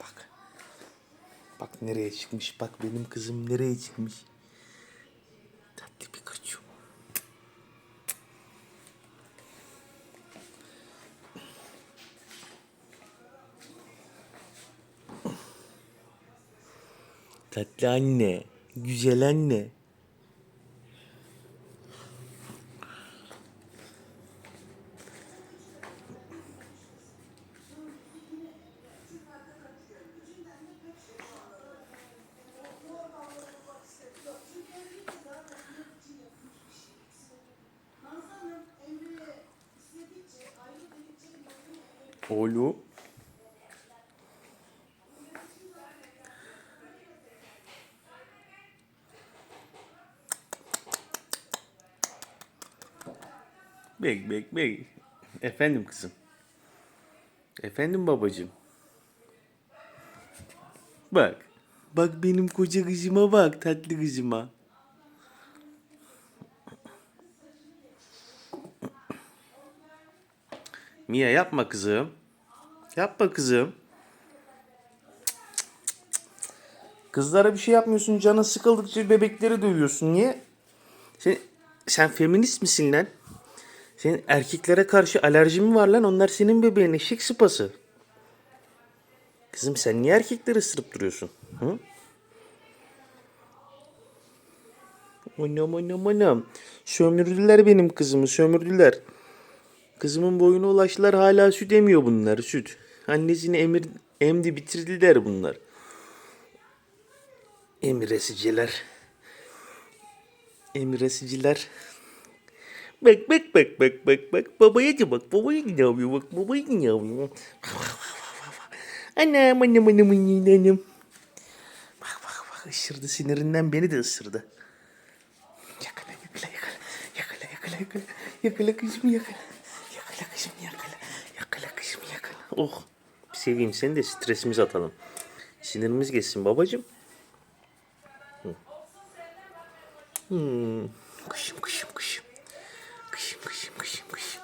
bak. Bak nereye çıkmış. Bak benim kızım nereye çıkmış. Tatlı bir kaçıyor. Tatlı anne. Güzel anne. Oğlum. Bek bek bek. Efendim kızım. Efendim babacığım. Bak. Bak benim koca kızıma bak tatlı kızıma. Mia yapma kızım. Yapma kızım. Kızlara bir şey yapmıyorsun. Canın sıkıldıkça bebekleri dövüyorsun. Niye? Sen, sen feminist misin lan? Senin erkeklere karşı alerjin mi var lan? Onlar senin bebeğin eşek sıpası. Kızım sen niye erkekleri ısırıp duruyorsun? Hı? Anam anam anam. Sömürdüler benim kızımı sömürdüler. Kızımın boyuna ulaştılar hala süt emiyor bunlar süt. Annesini emir, emdi bitirdiler bunlar. Emiresiciler. Emiresiciler. Bak bak bak bak bak bak. Babaya da bak. Babaya ne yapıyor bak. Babaya ne yapıyor. Anam anam anam anam anam. Bak bak bak ısırdı sinirinden beni de ısırdı. Yakala yakala yakala. Yakala yakala yakala. Yakala kızım yakala. Yakala kızım Oh. Seveyim seni de stresimizi atalım. Sinirimiz geçsin babacığım. Hı. Hmm. Kışım kışım kışım. Kışım kışım kışım kışım.